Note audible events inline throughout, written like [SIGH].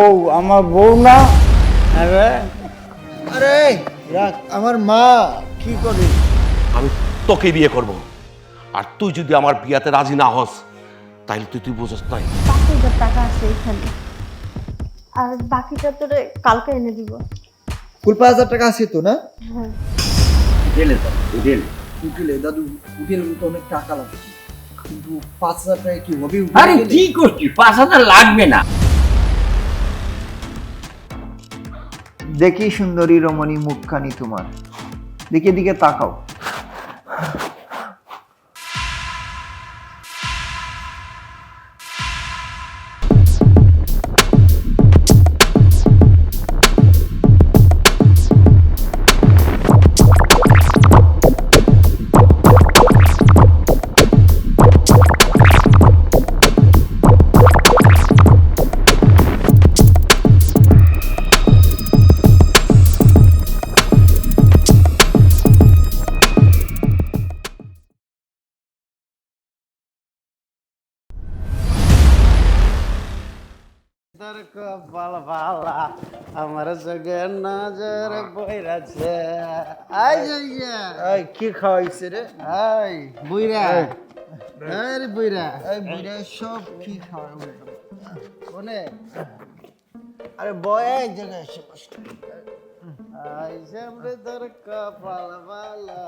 বউ আমার বউ না? আরে। আরে রাখ। আমার মা কি করে আমি তোকে বিয়ে করব। আর তুই যদি আমার বিয়াতে রাজি না হস তাইলে তুই তুই বুঝস নাই। পাঁচ হাজার টাকা আছে এখানে। আর বাকিটা তোরে কালকে এনে দিব। ফুল পাঁচ হাজার টাকা আছে তো না? হ্যাঁ। উঠিলে দাদু উঠিলে তো অনেক টাকা লাগবে। কিন্তু পাঁচ হাজার টাকা কি হবে? আরে কি করছি পাঁচ হাজার লাগবে না। দেখি সুন্দরী রমণী মুখখানি তোমার। দিকে দিকে তাকাও। কপাল ভালা আমার সঙ্গে নজর বইরাছে। আই যাইয়া এই কি খাওয়াইছে রে? আই বুইরা। আরে বুইরা। এই বুড়া সব কি খাওয়াই কোনে? আরে বয় এক জায়গায় এসে। আই সামনে তোর কপাল ভালা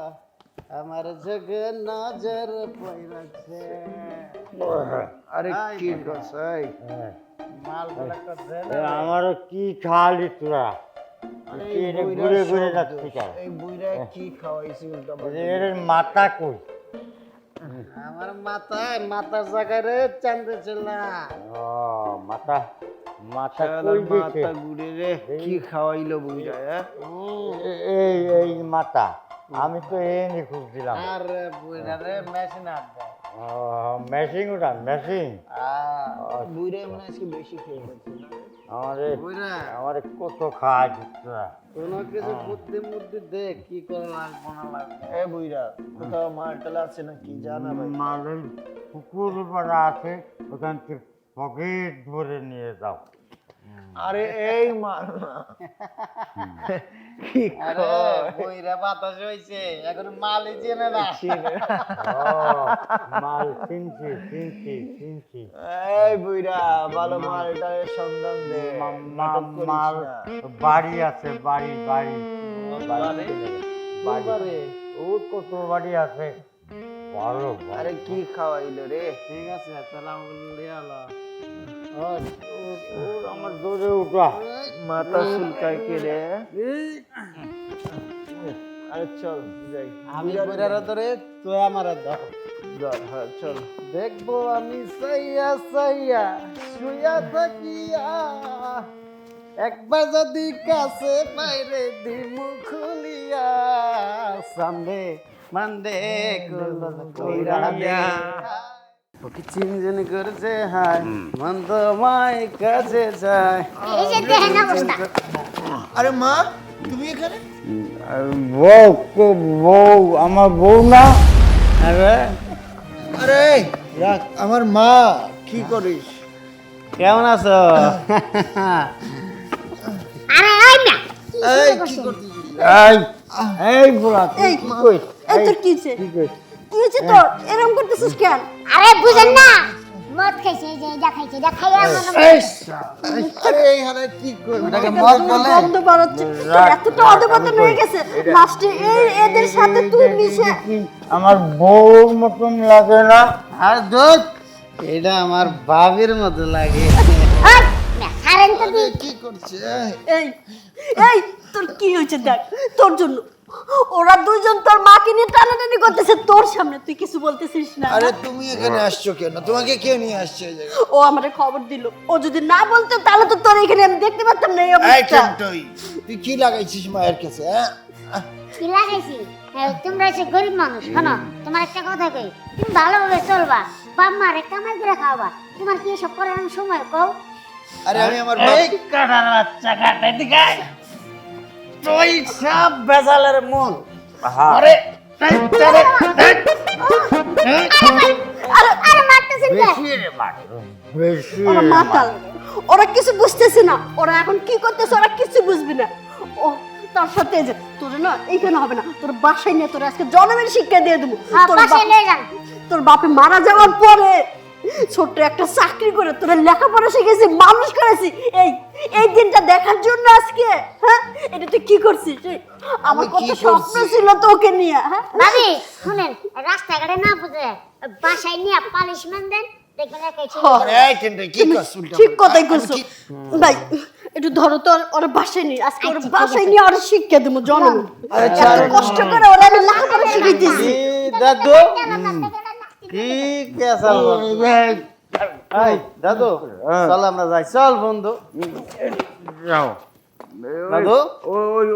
আমার সঙ্গে নজর বইরাছে আরে কি বুইড়া। করছাই মাল বলা করছে আমার কি খালি তোরা এই এটা বুইড়া ঘুরে ঘুরে সব যাচ্ছে দোষ। কেন? এই বুইরা কি খাওয়াইছে উল্টা পাল্টা? এর মাথা কই আমার মাথায় মাথার জায়গায় রে চান্দে ছিলা ও মাথা মাথা কই মাথা ঘুরে রে কি খাওয়াইলো? এই এই মাথা আমি তো এই নিয়ে খুঁজছিলাম আর বুইরা রে মেশিন আট মেশিন ওটা বুইরা মানে আজকে বেশি খেয়ে আমারে আমারে কত খাওয়া কোনো কিছু মধ্যে মুদ্ধি দে কি করে লাগবো না লাগবে। এ বুইরা কোথাও মালটাল আছে নাকি? জানা ভাই। মালের পুকুর পাড়া আছে ওখান থেকে পকেট ভরে নিয়ে যাও। আরে এই মাল না কি [LAUGHS] আরে বাতাস হইছে এখন মালই চেনে না। [LAUGHS] [LAUGHS] মাল চিনছি চিনছি চিনছি। এই বুইরা ভালো মালটার সন্ধান দে মা- নাটক মা- করিস মাল বাড়ি আছে বাড়ি বাড়ি। বাড়ি? বাড়ি। বাড়ি? ও কত বাড়ি আছে। ভালো। আরে কি খাওয়াইলো রে? ঠিক আছে ওর আমার দৌড়ে উঠা। মাথা চুলকায় কে রে? আরে চল যাই। আমি ধরে তুই আমার ধর ধর, হ্যাঁ চল। দেখব আমি সাইয়া সাইয়া শুয়া থাকিয়া। একবার যদি কাছে বাইরে দিমু খুলিয়া সামনে মানদে কইরা ওকে চিনজেন করছে হায় মন্দ মাই কাছে যায়। এই যে দেখেন অবস্থা। আরে মা তুমি এখানে? বউ বউ আমার বউ না। আরে। আরে রাখ। আমার মা কি করিস? কেমন আছো? আরে ওই না। এই কি করছিস? এই এই কি এই তোর কি কি হয়েছে তোর এরকম করতেছিস কেন? আরে বুঝেন না। মদ খাইছে এই যে এটা খাইছে খাইয়া মনে আরে এই হারে কি কর এটাকে মদ বলে? গন্ধ বাড়াচ্ছে এতটা অধপতন হয়ে গেছে লাস্টে এই এদের সাথে তুই মিশে আমার বউর মতন লাগে না। আর দুধ? এটা আমার ভাবির মতো লাগে। কি করছে? এই এই তোর কি হয়েছে দেখ তোর জন্য। ওরা দুইজন তোর মাকে নিয়ে টানাটানি করতেছে তোর সামনে তুই কিছু বলতেছিস না? আরে তুমি এখানে আসছো কেন? তোমাকে কে নিয়ে আসছে এই জায়গায়? ও আমারে খবর দিল। ও যদি না বলতো তাহলে তো তোর এখানে আমি দেখতে পারতাম না এই এই অবস্থা টন্টই তুই কি লাগাইছিস মায়ের কাছে হ্যাঁ? কি লাগাইছি? তোমরা হচ্ছে গরিব মানুষ শোনো তোমার একটা কথা কই তুমি ভালোভাবে চলবা বাপ মারে কামাই করে খাওয়াবা তোমার কি এসব করার সময় কও? আরে আমি আমার এই কাটার বাচ্চা কাটাই দিকে তুই সব বেজালের হ্যাঁ আরে আরে আরে মারতেছেন বেশি রে মার বেশি। ওরা মাতাল। ওরা কিছু বুঝতেছে না। ওরা এখন কি করতেছে ওরা কিছু বুঝবি না। ও তার সাথে যে তোর না এইখানে হবে না? তোর বাসায় নিয়ে তোর আজকে জন্মের শিক্ষা দিয়ে দেবো। হ্যাঁ, তোর বাপে মারা যাওয়ার পরে ছোট্ট একটা চাকরি করে তোরা লেখাপড়া শিখেছি মানুষ করেছি। এই এই দিনটা দেখার জন্য আজকে হ্যাঁ? এটা তুই কি করছিস? আমার কত স্বপ্ন ছিল তোকে নিয়ে হ্যাঁ? ভাবি শুনেন রাস্তাঘাটে না বুঝে বাসায় নিয়ে পালিশমেন্ট দেন ঠিক হয়ে? কথাই আমি করছ ভাই একটু ধরো তো ওর- ওর বাসায় নিয়ে আজকে ওর বাসায় নিয়ে ওর শিক্ষা দেবো জনম। কষ্ট করে ওরা আমি লেখাপড়া শিখাইতেছি। কি দাদু। কি দাদু চল আমরা যাই। চল বন্ধু। যাও। দাদু? ওই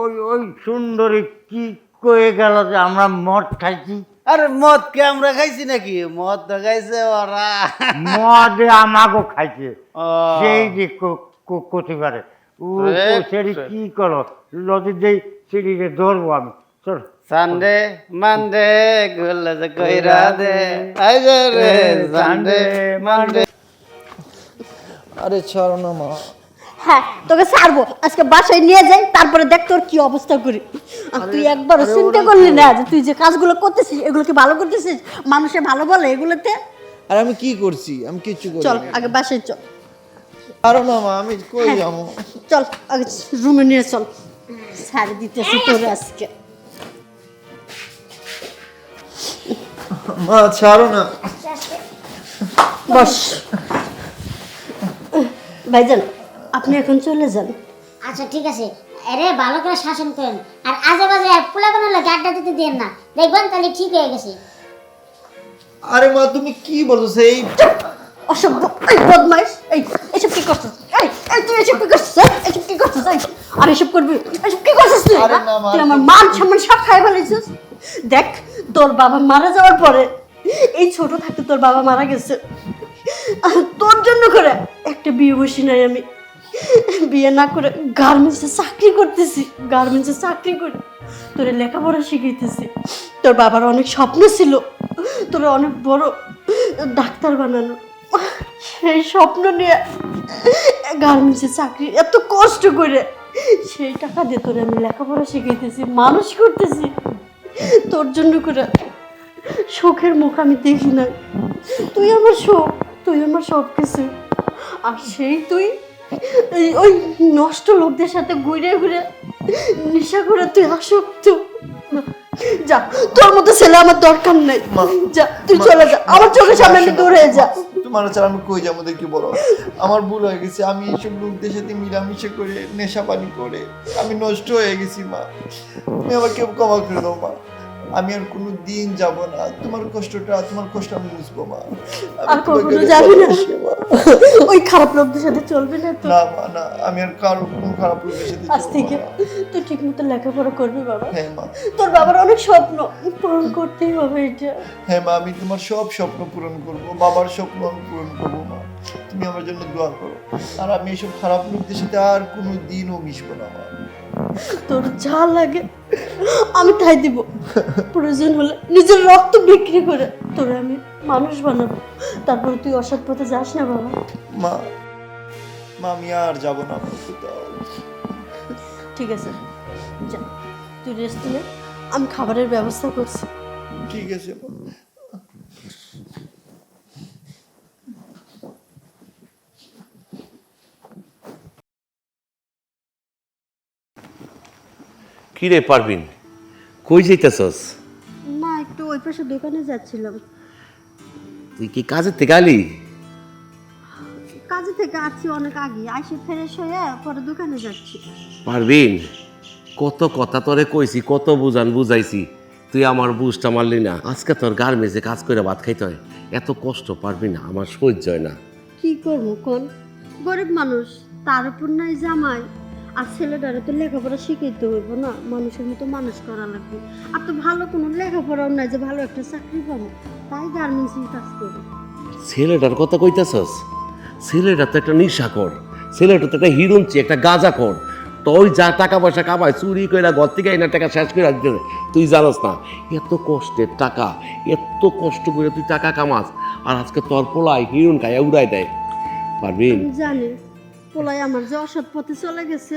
ওই ওই সুন্দরী কি কয়ে গেল যে আমরা মদ খাইছি? আরে মদ কে আমরা খাইছি নাকি? মদ তো খাইছে ওরা। মদ আমাকে খাইছে। সেই যে করতে পারে? ও সেটি কি করো লদি দেই সেটিকে ধরবো আমি। চল। সানডে মানডে গুল্লা যে কইরা দে। আই যে রে সানডে মানডে। আরে ছাড়ো না মা। হ্যাঁ তোকে ছাড়বো। আজকে বাসায় নিয়ে যাই তারপরে দেখ তোর কি অবস্থা করি। আর তুই একবারও চিন্তা করলি না যে তুই যে কাজগুলো করতেছিস এগুলো কি ভালো করতেছিস? মানুষে ভালো বলে এগুলোতে? আর আমি কি করছি? আমি কিচ্ছু করি চল আগে বাসায় চল। ছাড়ো না মা আমি কই যাব? চল আগে রুমে নিয়ে চল। ছাড়ে দিতেছি তোর আজকে। মা ছাড়ো না। বস। ভাইজান আপনি এখন চলে যান। আচ্ছা ঠিক আছে। আরে ভালো করে শাসন করেন। আর আজে বাজে পোলা বানালে গাড্ডা দিতে দেন না। দেখবেন তাহলে ঠিক হয়ে গেছে। আরে মা তুমি কি বলছো সেই অসভ্য এই বদমাইশ এই এসব কি করছিস? এই এই তুই এসব কি করছিস? এসব কি করছিস? এই আর এসব করবি? এসব কি করছিস তুই? আরে? না, মা, তুই আমার মান সম্মান সব খাই ফেলেছিস। দেখ তোর বাবা মারা যাওয়ার পরে এই ছোট থাকতে তোর বাবা মারা গেছে। তোর জন্য করে একটা বিয়ে বসি নাই আমি। বিয়ে না করে গার্মেন্টসে চাকরি করতেছি গার্মেন্টসে চাকরি করে তোরে লেখাপড়া শিখাইতেছি। তোর বাবার অনেক স্বপ্ন ছিল, তোর অনেক বড় ডাক্তার বানানো। সেই স্বপ্ন নিয়ে গার্মেন্টসে চাকরি, এত কষ্ট করে সেই টাকা দিয়ে তোরে আমি লেখাপড়া শিখাইতেছি, মানুষ করতেছি। তোর জন্য করে শোকের মুখ আমি দেখি না তুই আমার শোক তুই আমার সব কিছু আর সেই তুই ওই নষ্ট লোকদের সাথে ঘুরে ঘুরে নেশা করে তুই আসক্ত। যা তোর মতো ছেলে আমার দরকার নেই। যা তুই চলে যা আমার চোখের সামনে দূর হয়ে যা। তোমার ছাড়া আমি কই যাব দেখি বলো। আমার ভুল হয়ে গেছে, আমি এইসব লোকদের সাথে মিলামিশে করে নেশা পানি করে, আমি নষ্ট হয়ে গেছি, মা। আমি আবার কেউ ক্ষমা করে দাও, মা। আমি আর কোনো দিন যাব না। তোমার কষ্টটা তোমার কষ্ট আমি বুঝব মা। আর কখনো যাবি না। ওই খারাপ লোকদের সাথে চলবি না তো। না মা না। আমি আর কারও কোনো খারাপ লোকের সাথে আজ থেকে তুই ঠিক মতো লেখাপড়া করবি বাবা। হ্যাঁ মা। তোর বাবার অনেক স্বপ্ন পূরণ করতেই হবে এটা। হ্যাঁ মা আমি তোমার সব স্বপ্ন পূরণ করব। বাবার স্বপ্ন আমি পূরণ করব মা। তুমি আমার জন্য দোয়া করো। আর আমি এসব খারাপ লোকদের সাথে আর কোনো দিনও মিশবো না মা। তোর যা লাগে আমি তাই দিব। প্রয়োজন হলে নিজের রক্ত বিক্রি করে তোরে আমি মানুষ বানাবো। তারপর তুই অসৎ পথে যাস না বাবা। মা মা আমি আর যাব না ঠিক আছে যা। তুই রেস্ট নে আমি খাবারের ব্যবস্থা করছি। ঠিক আছে কি রে পারবিন কই যাইতেছস? না একটু ওই পাশে দোকানে যাচ্ছিলাম। তুই কি কাজের থেকে আলি? কাজে থেকে আসছি অনেক আগে। আইসে ফ্রেশ হয়ে পরে দোকানে যাচ্ছি। পারবিন কত কথা তোরে কইছি কত বুঝান বুঝাইছি। তুই আমার বুঝটা মারলি না। আজকে তোর গার্মেন্টসে কাজ করে ভাত খাইতে হয়। এত কষ্ট পারবি না আমার সহ্য হয় না। কি করব কোন? গরিব মানুষ তার উপর নাই জামাই। আর ছেলেটারে তো লেখাপড়া শিখাইতে হইব না মানুষের মতো মানুষ করা লাগবে। আর তো ভালো কোনো লেখাপড়াও নাই যে ভালো একটা চাকরি পাবো তাই গার্মেন্টসে কাজ করি। ছেলেটার কথা কইতাছস? ছেলেটা তো একটা নিশাকর ছেলেটা তো একটা হিরুঞ্চি একটা গাঁজা কর তো যা টাকা পয়সা কামায় চুরি করে ঘর থেকে এনে টাকা শেষ করে দিতেছে তুই জানাস না এত কষ্টের টাকা এত কষ্ট করে তুই টাকা কামাস আর আজকে তোর পোলায় হিরুন খাইয়া উড়াই দেয়। পারবিন আমি জানি। পোলাই আমার যে অসৎ পথে চলে গেছে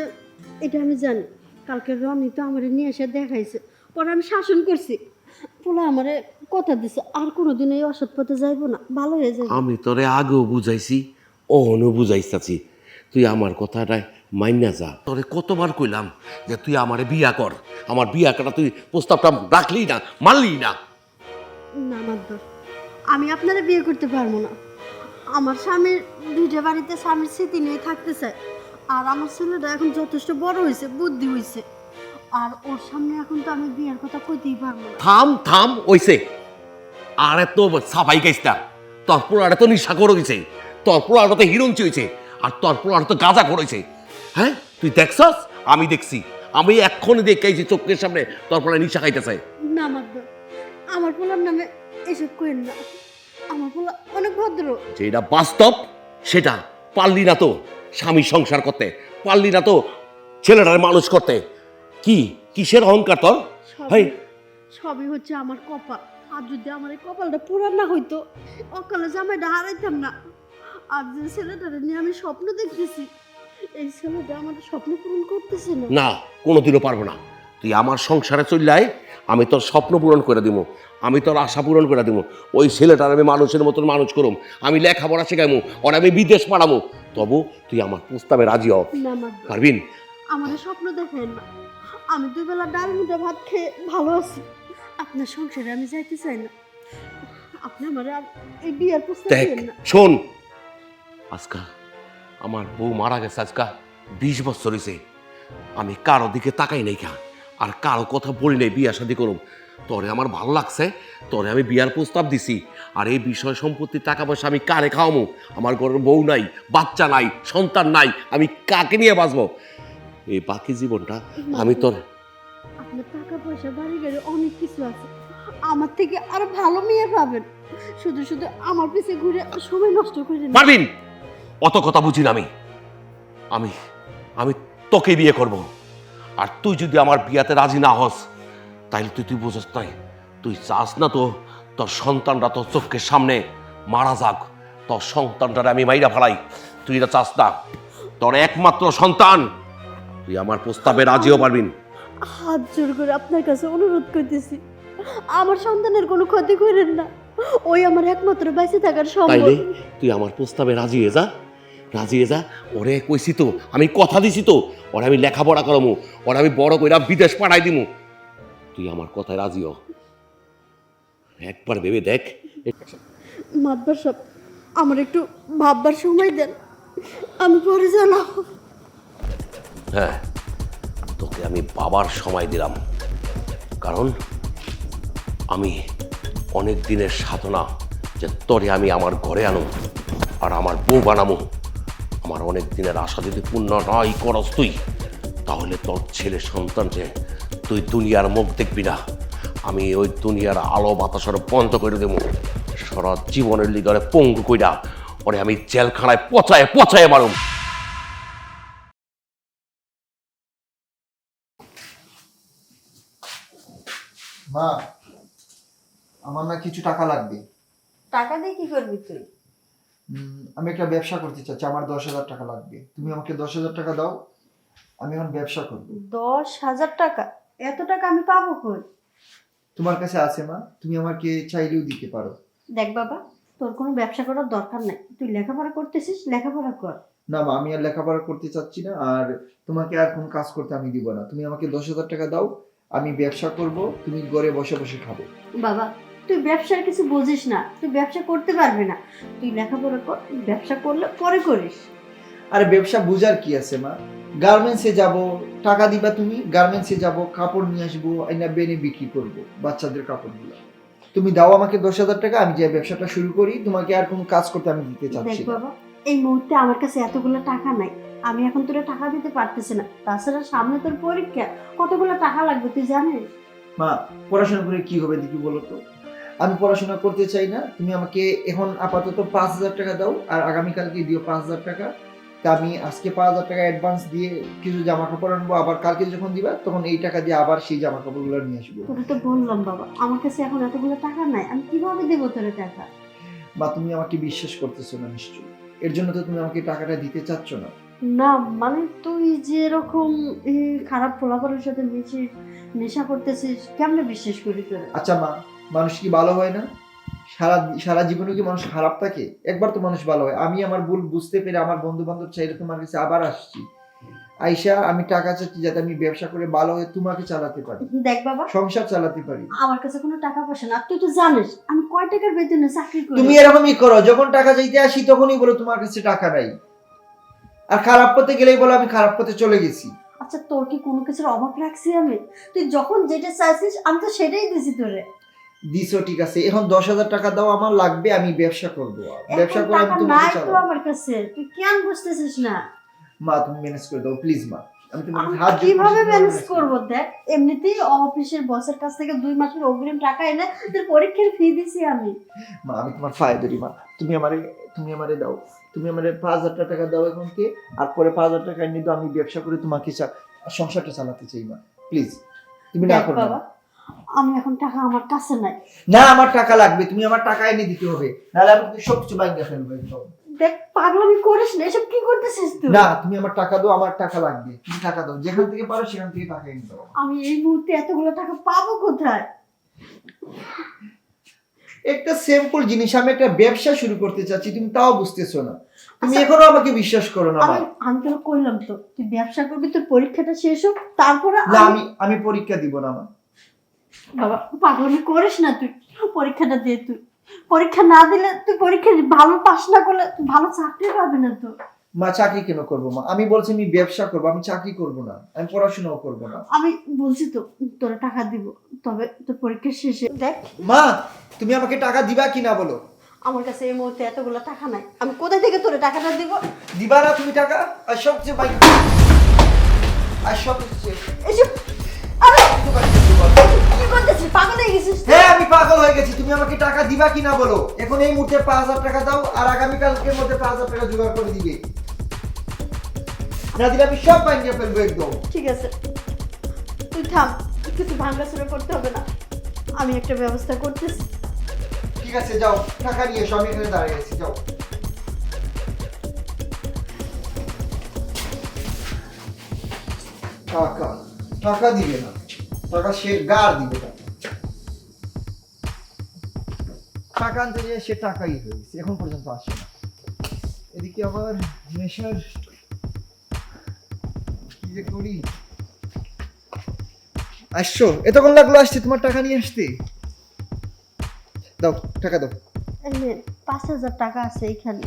এটা আমি জানি। কালকে রনি তো আমার নিয়ে এসে দেখাইছে। পরে আমি শাসন করছি। পোলা আমারে কথা দিছে আর কোনোদিন এই অসৎ পথে যাইবো না ভালো হয়ে যাবে আমি তোরে আগেও বুঝাইছি অহনও বুঝাইছি তুই আমার কথাটায় মাইনা যা। তোরে কতবার কইলাম যে তুই আমারে বিয়া কর। আমার বিয়া করা তুই প্রস্তাবটা রাখলি না মানলি না। না মাদ্দর। আমি আপনারা বিয়ে করতে পারব না। আমার স্বামীর দুইটা বাড়িতে স্বামীর স্মৃতি নিয়ে থাকতে চায় আর আমার ছেলেটা এখন যথেষ্ট বড় হয়েছে বুদ্ধি হয়েছে। আর ওর সামনে এখন তো আমি বিয়ের কথা কইতেই পারব না। থাম থাম ওইসে আর এত সাফাই গাইস্তা তোর আর তো নিশা করে গেছে তোর আর তো হিরণ চয়েছে আর তোর আর তো গাঁজা করেছে। হ্যাঁ? তুই দেখছস? আমি দেখছি। আমি এক্ষুনি দেখেছি চোখের সামনে তোর পোলা নিশা খাইতেছে। না মাদ্দর আমার পোলার নামে এসব কইেন না। আমার পোলা অনেক ভদ্র। যেটা বাস্তব সেটা পারলি না তো স্বামী সংসার করতে পারলি না তো ছেলেটার মানুষ করতে। কি কিসের অহংকার তোর? সবই সবই হচ্ছে আমার কপাল। আর যদি আমার এই কপালটা পুরান না হইতো অকালে জামাইটা হারাইতাম না। আর যে ছেলেটারে নিয়ে আমি স্বপ্ন দেখতেছি এই ছেলেটা আমার স্বপ্ন পূরণ করতেছে না। না কোনোদিনও পারব না। তুই আমার সংসারে চললে আয় আমি তোর স্বপ্ন পূরণ করে দিব আমি তোর আশা পূরণ করে দেবো। ওই ছেলেটার আমি মানুষের মতন মানুষ করুম। আমি লেখাপড়া শেখাইমু ওর আমি বিদেশ পাঠামু তবু তুই আমার প্রস্তাবে রাজি হ। না মাদ্দর পারবিন আমার স্বপ্ন দেখেন না আমি দুই বেলা ডাল মুটা ভাত খেয়ে ভালো আছি। আপনার সংসারে আমি যাইতে চাই না। আপনি আমার এই বিয়ের প্রস্তাব দিয়েন না। শোন। আজকা আমার বউ মারা গেছে আজকা বিশ বছর হয়েছে আমি কারও দিকে তাকাই নাই খা আর কারও কথা বলি নাই বিয়া শাদি করুম। তরে আমার ভালো লাগছে তরে আমি বিয়ার প্রস্তাব দিছি আর এই বিষয় সম্পত্তির টাকা পয়সা আমি কারে খাওয়ামু? আমার ঘরের বউ নাই বাচ্চা নাই সন্তান নাই আমি কাকে নিয়ে বাঁচবো? এই বাকি জীবনটা আমি তোর আপনার টাকা পয়সা বাড়ি গাড়ি অনেক কিছু আছে। আমার থেকে আরও ভালো মেয়ে পাবেন। শুধু শুধু আমার পিছে ঘুরে সময় নষ্ট করে পারবিন? অত কথা বুঝি না আমি। আমি আমি তোকে বিয়ে করব। আর তুই যদি আমার বিয়াতে রাজি না হস তাইলে তুই তুই বুঝস তাই। তুই চাস না তো তোর সন্তানরা তোর চোখের সামনে মারা যাক। তোর সন্তানটারে আমি মাইরা ফেলাই। তুই এটা চাস না। তোর একমাত্র সন্তান। তুই আমার প্রস্তাবে রাজিও পারবিন হাত জোর করে আপনার কাছে অনুরোধ করতেছি। আমার সন্তানের কোনো ক্ষতি করেন না। ওই আমার একমাত্র বেঁচে থাকার সম্ভব। তাইলে তুই আমার প্রস্তাবে রাজি হয়ে যা। রাজি হয়ে যা। ওরে কইছি তো আমি কথা দিছি তো। ওরা আমি লেখাপড়া করামু। ওরা আমি বড় কইরা বিদেশ পাঠাই দিমু। তুই আমার কথায় রাজি হ। একবার ভেবে দেখ। মাতবার সব আমার একটু ভাববার সময় দেন। আমি পরে জানাব। হ্যাঁ তোকে আমি বাবার সময় দিলাম। কারণ আমি অনেক দিনের সাধনা যে তরে আমি আমার ঘরে আনো আর আমার বউ বানামো। আমার অনেক দিনের আশা যদি পূর্ণ নয় করস তুই তাহলে তোর ছেলে সন্তান যে তুই দুনিয়ার মুখ দেখবি না। আমি ওই দুনিয়ার আলো বাতাসের বন্ধ করে দেবো। সারা জীবনের লিগারে পঙ্গু কইরা ওরে আমি জেলখানায় পচায় পচায় মারুম। মা আমার না কিছু টাকা লাগবে। টাকা দিয়ে কি করবি তুই? আমি একটা ব্যবসা করতে চাচ্ছি আমার দশ হাজার টাকা লাগবে। তুমি আমাকে দশ হাজার টাকা দাও আমি এখন ব্যবসা করব। দশ হাজার টাকা? এত টাকা আমি পাবো কই? তোমার কাছে আছে মা তুমি আমাকে চাইলেও দিতে পারো। দেখ বাবা তোর কোনো ব্যবসা করার দরকার নাই। তুই লেখাপড়া করতেছিস লেখাপড়া কর। না মা আমি আর লেখাপড়া করতে চাচ্ছি না আর তোমাকে আর কোন কাজ করতে আমি দিব না। তুমি আমাকে দশ হাজার টাকা দাও আমি ব্যবসা করব তুমি ঘরে বসে বসে খাব। বাবা তুই ব্যবসার কিছু বুঝিস না তুই ব্যবসা করতে পারবি না। তুই লেখাপড়া কর ব্যবসা করলে পরে করিস। আরে ব্যবসা বুঝার কি আছে মা? গার্মেন্টসে যাব টাকা দিবা তুমি গার্মেন্টসে যাব কাপড় নিয়ে আসব আইনা বেনে বিক্রি করব বাচ্চাদের কাপড়গুলো। তুমি দাও আমাকে দশ হাজার টাকা আমি যে ব্যবসাটা শুরু করি তোমাকে আর কোনো কাজ করতে আমি দিতে চাচ্ছি না। বাবা এই মুহূর্তে আমার কাছে এতগুলো টাকা নাই আমি এখন তোরা টাকা দিতে পারতেছি না তাছাড়া সামনে তোর পরীক্ষা কতগুলো টাকা লাগবে তুই জানিস? মা পড়াশোনা করে কি হবে দেখি বলো তো? আমি পড়াশোনা করতে চাই না তুমি আমাকে এখন আপাতত পাঁচ হাজার টাকা দাও আর আগামীকালকে দিও পাঁচ হাজার টাকা তা আমি আজকে পাঁচ হাজার টাকা অ্যাডভান্স দিয়ে কিছু জামা কাপড় আনব আবার কালকে যখন দিবা তখন এই টাকা দিয়ে আবার সেই জামা কাপড়গুলো নিয়ে আসব। তোকে তো বললাম বাবা আমার কাছে এখন এতগুলো টাকা নাই আমি কীভাবে দেবো তোর টাকা? বা তুমি আমাকে বিশ্বাস করতেছো না নিশ্চয়ই। এর জন্য তো তুমি আমাকে টাকাটা দিতে চাচ্ছ না। না মানে তুই যে এরকম খারাপ ফলাফলের সাথে মিশে নেশা করতেছিস কেমনে বিশ্বাস করি তোর? আচ্ছা মা মানুষ কি ভালো হয় না? সারা সারা জীবনে কি মানুষ খারাপ থাকে? একবার তো মানুষ ভালো হয়। আমি আমার ভুল বুঝতে পেরে আমার বন্ধু বান্ধব চাইলে তোমার কাছে আবার আসছি। আইসা আমি টাকা চাচ্ছি যাতে আমি ব্যবসা করে ভালো হয়ে তোমাকে চালাতে পারি। দেখ বাবা। সংসার চালাতে পারি। আমার কাছে কোনো টাকা পয়সা না। তুই তো জানিস আমি কয় টাকার বেতনে চাকরি করি? তুমি এরকমই করো। যখন টাকা চাইতে আসি তখনই বলো তোমার কাছে টাকা নাই। আর খারাপ পথে গেলেই বলো আমি খারাপ পথে চলে গেছি। আচ্ছা তোর কি কোনো কিছুর অভাব রাখছি আমি? তুই যখন যেটা চাইছিস আমি তো সেটাই দিছি তোরে। দিছো ঠিক আছে। এখন দশ হাজার টাকা দাও আমার লাগবে আমি ব্যবসা করব। ব্যবসা করে আমি তোমাকে চালাবো আমার কাছে। তুই কেন বুঝতেছিস না? মা তুমি ম্যানেজ করে দাও প্লিজ মা। আমি আমি হাত কীভাবে ম্যানেজ করব? দেখ এমনিতেই অফিসের বসের কাছ থেকে দুই মাসের অগ্রিম টাকা এনে তোর পরীক্ষার ফি দিছি আমি। মা আমি তোমার ফায় ধরি মা। তুমি আমারে তুমি আমারে দাও। তুমি আমারে পাঁচ হাজার টাকা দাও এখন কে? আর পরে পাঁচ হাজার টাকা নিয়ে দাও আমি ব্যবসা করে তোমাকে সংসারটা চালাতে চাই মা। প্লিজ তুমি না করো বাবা। আমি এখন টাকা আমার কাছে নাই। না আমার টাকা লাগবে তুমি আমার টাকা এনে দিতে হবে। নাহলে আমি সব কিছু ভাঙিয়ে ফেলব একদম। দেখ পাগলামি করিস না এসব কি করতেছিস তুই? না তুমি আমার টাকা দাও আমার টাকা লাগবে তুমি টাকা দাও যেখান থেকে পারো সেখান থেকে টাকা এনে দাও। আমি এই মুহূর্তে এতগুলো টাকা পাবো কোথায়? একটা সিম্পল জিনিস আমি একটা ব্যবসা শুরু করতে চাচ্ছি তুমি তাও বুঝতেছো না। তুমি আচ্ছা। এখনও আমাকে বিশ্বাস করো না আমি আমি তোর কইলাম তো তুই ব্যবসা করবি তোর পরীক্ষাটা শেষ হোক তারপরে না আমি আমি পরীক্ষা দিব না মা। বাবা পাগলামি করিস না তুই। পরীক্ষাটা দে তুই। পরীক্ষা না দিলে তুই পরীক্ষা ভালো পাস না করলে তুই ভালো চাকরি পাবি না তো। মা চাকরি কেন করব মা? আমি বলছি আমি ব্যবসা করব আমি চাকরি করব না। আমি পড়াশোনাও করব না। আমি বলছি তো তোরা টাকা দিব তবে তোর পরীক্ষা শেষে। দেখ। মা তুমি আমাকে টাকা দিবা কি না বলো? আমার কাছে এই মুহূর্তে এতগুলো টাকা নাই। আমি কোথায় থেকে তোর টাকাটা দিব? দিবা না তুমি টাকা? আর সব কিছু বাইক আর সব। এসব পাগল হয়ে গেছিস হ্যাঁ আমি পাগল হয়ে গেছি। তুমি আমাকে টাকা দিবা কি না বলো? এখন এই মুহূর্তে পাঁচ হাজার টাকা দাও আর আগামীকালকের মধ্যে পাঁচ হাজার টাকা জোগাড় করে দিবে। না দিলে আমি সব বাইন্ডিয়ে ফেলব একদম। ঠিক আছে। তুই থাম কিছু ভাঙ্গাচুরা করতে হবে না। আমি একটা ব্যবস্থা করতেছি। ঠিক আছে যাও। টাকা নিয়ে এসো আমি এখানে দাঁড়িয়ে আছি যাও। টাকা। টাকা দিবে না। টাকা সে গার দিবে টাকা টাকা আনতে যেয়ে সে টাকাই হয়ে গেছে। এখন পর্যন্ত আসে না। এদিকে আবার নেশার কি যে করি? আসছো? এতক্ষণ লাগল আসছে তোমার টাকা নিয়ে আসতে? দাও টাকা দাও। পাঁচ হাজার টাকা আছে এইখানে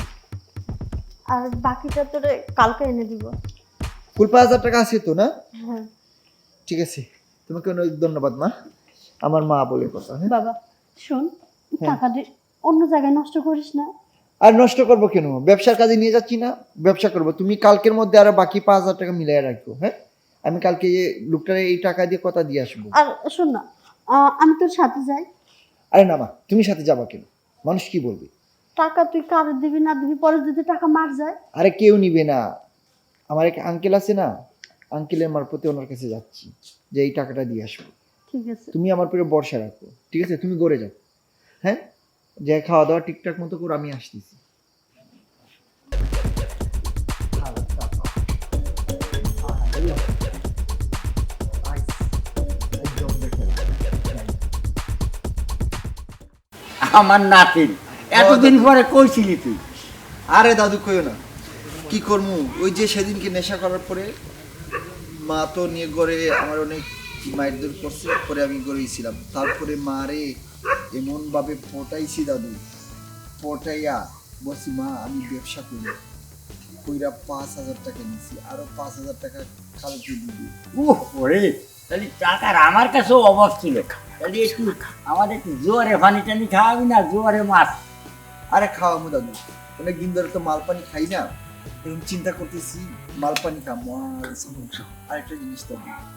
আর বাকিটা তোরে কালকে এনে দিব। ফুল পাঁচ হাজার টাকা আছে তো না? হ্যাঁ। ঠিক আছে। তোমাকে অনেক ধন্যবাদ মা। আমার মা বলে কথা হ্যাঁ? বাবা শোন। টাকা অন্য জায়গায় নষ্ট করিস না। আর নষ্ট করব কেন? ব্যবসার কাজে নিয়ে যাচ্ছি না? ব্যবসা করব। তুমি কালকের মধ্যে আরও বাকি পাঁচ হাজার টাকা মিলাই রাখব হ্যাঁ? আমি কালকে লোকটার এই টাকা দিয়ে কথা দিয়ে আসব। আর শোন না আমি তোর সাথে যাই। আরে না মা তুমি সাথে যাবা কেন? মানুষ কি বলবে? টাকা তুই কারে দিবি না দিবি পরে যদি টাকা মার যায়। আরে কেউ নিবে না। আমার এক আঙ্কেল আছে না আঙ্কেলের মারফতে ওনার কাছে যাচ্ছি যে এই টাকাটা দিয়ে আসব। ঠিক আছে। তুমি আমার পরে বর্ষা রাখো ঠিক আছে? তুমি গড়ে যাও। হ্যাঁ? যে খাওয়া দাওয়া ঠিকঠাক মতো করে আমি আসতেছি। আমার নাতিন এতদিন পরে কইছিলি তুই। আরে দাদু কইও না। কি করমু? ওই যে সেদিনকে নেশা করার পরে মা তো নিয়ে গড়ে আমার অনেক মায়ের দূর করছে পরে আমি গড়েছিলাম তারপরে মারে এমন ভাবে পটাইছি দাদু। পটাইয়া বলছি মা আমি ব্যবসা করি। কইরা পাঁচ হাজার টাকা নিছি। আরও পাঁচ হাজার টাকা কালকে দিবি। উহ ওরে! তাহলে টাকার আমার কাছেও অভাব ছিল। তাহলে একটু আমাদের একটু জোয়ারে পানি টানি খাওয়াবি না জোয়ারে মাছ। আরে খাওয়ামু দাদু। অনেক দিন ধরে তো মাল পানি খাই না। এরকম চিন্তা করতেছি মাল পানি খাব আরেকটা জিনিস দাদু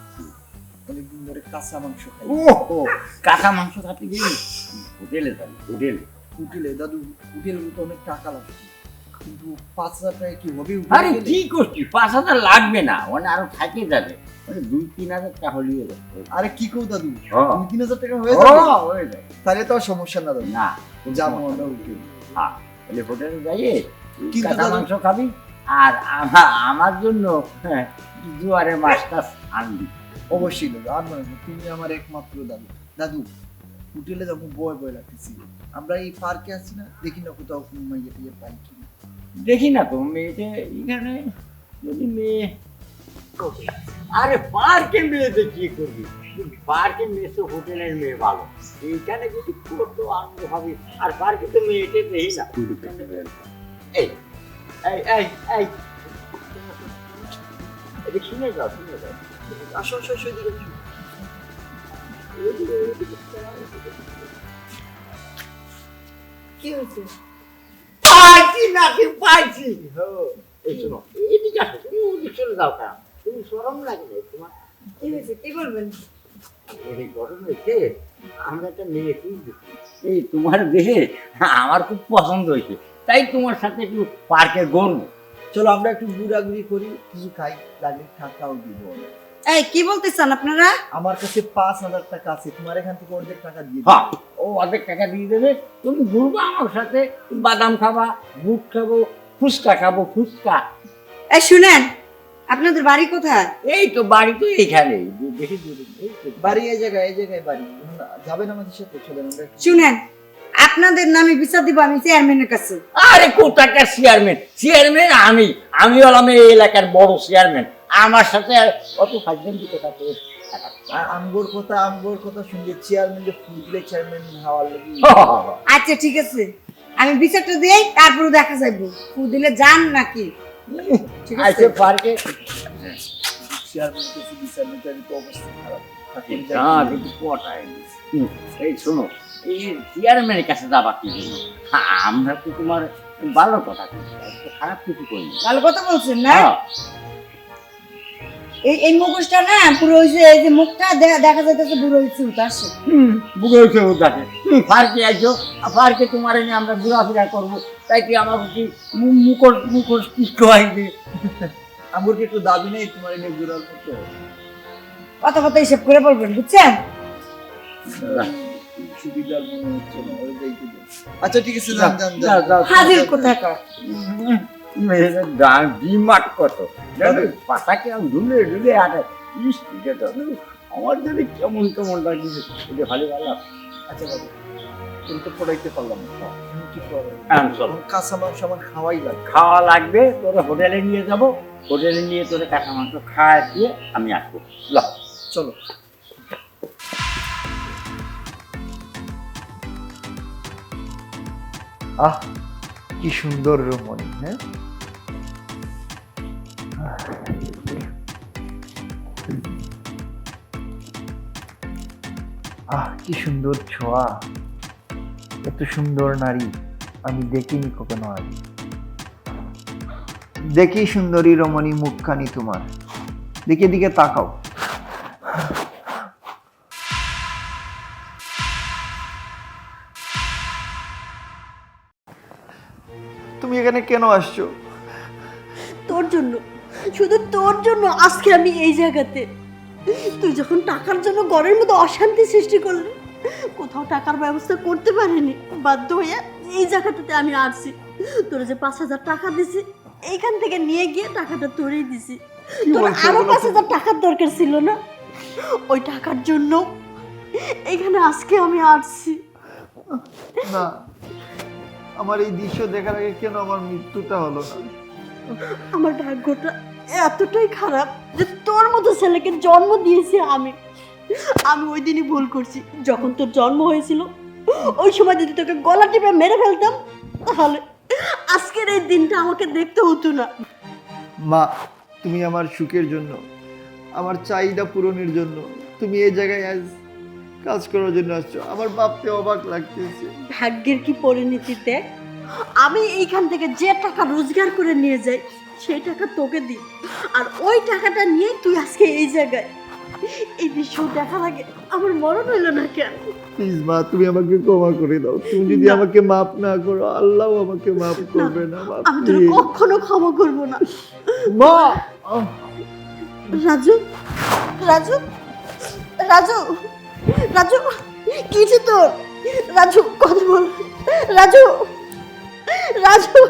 ধরে কাঁচা মাংস খাই। ও কাঁচা মাংস খাতে গেলি হোটেলে যাবি হোটেলে হোটেলে দাদু হোটেলে তো অনেক টাকা কিন্তু পাঁচ হাজার টাকা কি হবে? আরে কি করছি পাঁচ হাজার লাগবে না মানে আরও থাকে যাবে। মানে দুই তিন হাজার টাকা হলেই হবে। আরে কি দাদু? হ্যাঁ। দুই তিন হাজার টাকা হয়ে যাবে? হয়ে যায়। তাহলে তো আর সমস্যা না দাদু। না যাব আমরা উঠে হ্যাঁ তাহলে হোটেলে যাইয়ে কাঁচা মাংস খাবি আর আমার জন্য হ্যাঁ, জোয়ারে মাছ টাছ আনবি। অবশ্যই দাদু, আর নয়, তুমি আমার একমাত্র দাদু। দাদু, হোটেলে যাব বয় বয় লাগতেছি আমরা এই পার্কে আছি না, দেখি না কোথাও কোনো মাইয়া টিয়ে পাই কিনা। দেখি না তো, মেয়েটা এখানে, যদি মেয়ে আরে পার্কে মেয়ে দেখি করবি? পার্কে মেয়ে তো হোটেলের মেয়ে ভালো। এইখানে যদি করতো আনন্দ হবে, আর পার্কে তো মেয়েটে দেখি না। এই এই এই এই। শুনে যাও শুনে যাও। কি হয়েছে? পাইছি নাকি পাইছি। এই শোনো এদিকে আসো তুমি ওদিকে চলে যাও কেন? তুমি সরম লাগে না তোমার? কি হয়েছে? কি বলবেন? এই গরম হয়েছে আমরা একটা মেয়ে কিনছি এই তোমার দেখে আমার খুব পছন্দ হয়েছে। তাই তোমার সাথে একটু পার্কে ঘুরবো চলো আমরা একটু ঘোরাঘুরি করি কিছু খাই লাগলে টাকাও দিব এই কি বলতেছেন আপনারা? আমার কাছে পাঁচ হাজার টাকা আছে তোমার এখান থেকে অর্ধেক টাকা দিয়ে। হ্যাঁ। ও অর্ধেক টাকা দিয়ে দেবে। তুমি ঘুরবো আমার সাথে বাদাম খাবা বুট খাব ফুচকা খাব ফুচকা। এই শুনেন আপনাদের বাড়ি কোথায়? এই তো বাড়ি তো এইখানে। বেশি দূরে এই তো বাড়ি এই জায়গায় এই জায়গায় বাড়ি। যাবেন আমাদের সাথে চলেন আমরা শুনেন আপনাদের নামে বিচার দিব আমি চেয়ারম্যানের কাছে। আরে কোথাকার চেয়ারম্যান চেয়ারম্যান আমি আমি হলাম এই এলাকার বড় চেয়ারম্যান আমার সাথে আর অত ফাজলামি কোথা থেকে আমগোর কথা আমগোর কথা শুনলে চেয়ারম্যান যে ফুটলে চেয়ারম্যান হওয়ার লাগি। আচ্ছা ঠিক আছে। আমি বিচারটা দিই তারপরে দেখা যাইব। ফু দিলে যান নাকি? ঠিক আছে। পার্কে। চেয়ারম্যান কিছু বিচার নিতে তো অবস্থা খারাপ। না কিন্তু পটায় এই শোনো এই চেয়ারম্যানের কাছে যাবা কি জন্য আমরা তো তোমার ভালো কথা খারাপ কিছু করিনি ভালো কথা বলছেন না? হ্যাঁ, এই এই মুখোশটা না পুরো ওই যে এই যে মুখটা দেখা- যাইতেছে বুড়ো হয়েছে উতাসে হুম, বুকে উঠে উঠাছে তুমি পার্কে আইছো পার্কে তোমার এনে আমরা ঘোরাফেরা করব। তাই কি আমার কি মুখোশ মুখোশ পিষ্ট হয়েছে আমগোর কি একটু দাবি নেই তোমার এনে ঘুরার মতো কথা কথা হিসেব করে বলবেন বুঝছেন? সুবিধার মনে হচ্ছে না। আচ্ছা ঠিক আছে যান যান যান। হাজির গান ডিমাট কত পাতাকে আমি ঢুলে ঢুলে আটে। ইস এটা তো আমার যদি কেমন কেমন লাগছে এটা ভালো ভালো আচ্ছা বাবু তুমি পড়াইতে পারলাম না হ্যাঁ। কাঁচা মাংস আমার খাওয়াই লাগবে। খাওয়া লাগবে তোরা হোটেলে নিয়ে যাব। হোটেলে নিয়ে তোরা কাঁচা মাংস খাওয়া দিয়ে আমি আসব। ল। চলো। আহ কি সুন্দর রমণী হ্যাঁ? আহ কি সুন্দর ছোঁয়া। এত সুন্দর নারী, আমি দেখিনি কখনো আজ দেখি সুন্দরী রমণী মুখখানি তোমার। দিকে দিকে তাকাও। এখানে কেন আসছো? তোর জন্য শুধু তোর জন্য আজকে আমি এই জায়গাতে। তুই যখন টাকার জন্য ঘরের মধ্যে অশান্তি সৃষ্টি করলি কোথাও টাকার ব্যবস্থা করতে পারিনি বাধ্য হয়ে এই জায়গাটাতে আমি আসছি। তোর যে পাঁচ হাজার টাকা দিছি এইখান থেকে নিয়ে গিয়ে টাকাটা তোরেই দিছি। তোর আরও পাঁচ হাজার টাকার দরকার ছিল না? ওই টাকার জন্য এখানে আজকে আমি আসছি। না। আমার এই দৃশ্য দেখার আগে কেন আমার মৃত্যুটা হলো না? আমার ভাগ্যটা এতটাই খারাপ যে তোর মতো ছেলেকে জন্ম দিয়েছি আমি। আমি ওই দিনই ভুল করছি। যখন তোর জন্ম হয়েছিল ওই সময় যদি তোকে গলা টিপে মেরে ফেলতাম তাহলে আজকের এই দিনটা আমাকে দেখতে হতো না। মা তুমি আমার সুখের জন্য আমার চাহিদা পূরণের জন্য তুমি এই জায়গায় আজ কাজ করার জন্য আসছো। আমার ভাবতে অবাক লাগতেছে। ভাগ্যের কি পরিণতিতে আমি এইখান থেকে যে টাকা রোজগার করে নিয়ে যাই সেই টাকা তোকে দিই। আর ওই টাকাটা নিয়ে তুই আজকে এই জায়গায়। এই দৃশ্য দেখার আগে আমার মরণ হইল না কেন? প্লিজ মা তুমি আমাকে ক্ষমা করে দাও। তুমি যদি আমাকে মাফ না করো আল্লাহ আমাকে মাফ করবে না আমি তোর কখনো ক্ষমা করব না। মা! রাজু রাজু রাজু। রাজু কিছু তোর? রাজু কথা বল। রাজু রাজু।